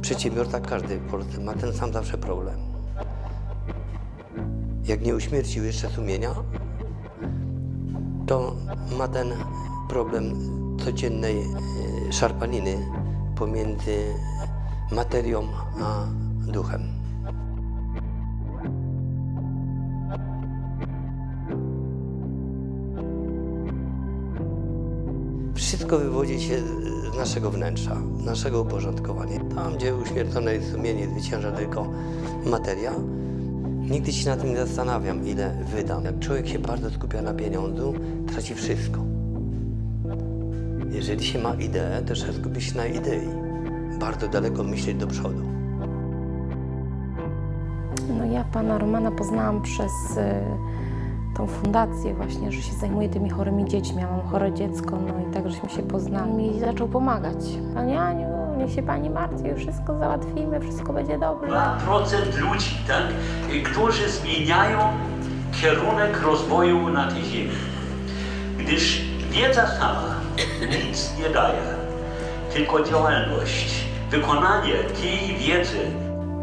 Przedsiębiorca każdy w Polsce ma ten sam zawsze problem. Jak nie uśmiercił jeszcze sumienia, to ma ten problem codziennej e, szarpaniny pomiędzy materią a duchem. Wszystko wywodzi się z naszego wnętrza, naszego uporządkowania. Tam, gdzie uśmiercone jest sumienie, zwycięża tylko materia. Nigdy się nad tym nie zastanawiam, ile wydam. Jak człowiek się bardzo skupia na pieniądzu, traci wszystko. Jeżeli się ma ideę, to trzeba skupić się na idei. Bardzo daleko myśleć do przodu. No ja pana Romana poznałam przez y, tą fundację właśnie, że się zajmuje tymi chorymi dziećmi. Ja mam chore dziecko, no i tak żeśmy się poznali i zaczął pomagać. Pani Aniu, niech się pani martwi, wszystko załatwimy, wszystko będzie dobrze. 2% ludzi, tak, którzy zmieniają kierunek rozwoju na tej ziemi. Gdyż wiedza sama nic nie daje, tylko działalność, wykonanie tej wiedzy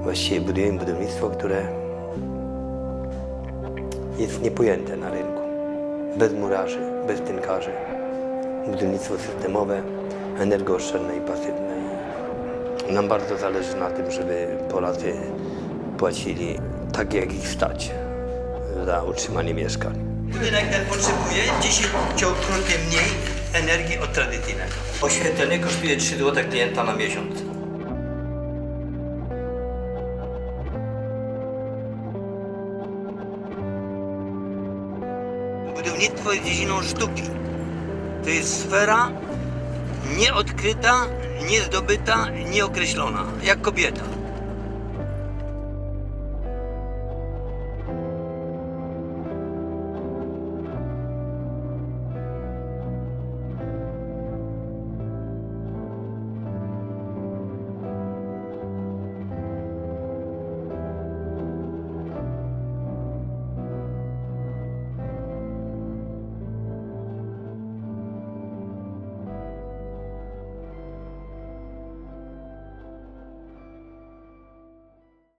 Właściwie budujemy budownictwo, które jest niepojęte na rynku. Bez murarzy, bez tynkarzy. Budownictwo systemowe, energooszczędne i pasywne. I Nam bardzo zależy na tym, żeby Polacy płacili tak, jak ich stać za utrzymanie mieszkań. Budynek ten potrzebuje dziesięciokrotnie mniej energii od tradycyjnego. Oświetlenie kosztuje 3 zł klienta na miesiąc. Budownictwo jest dziedziną sztuki. To jest sfera nieodkryta, niezdobyta, nieokreślona, jak kobieta.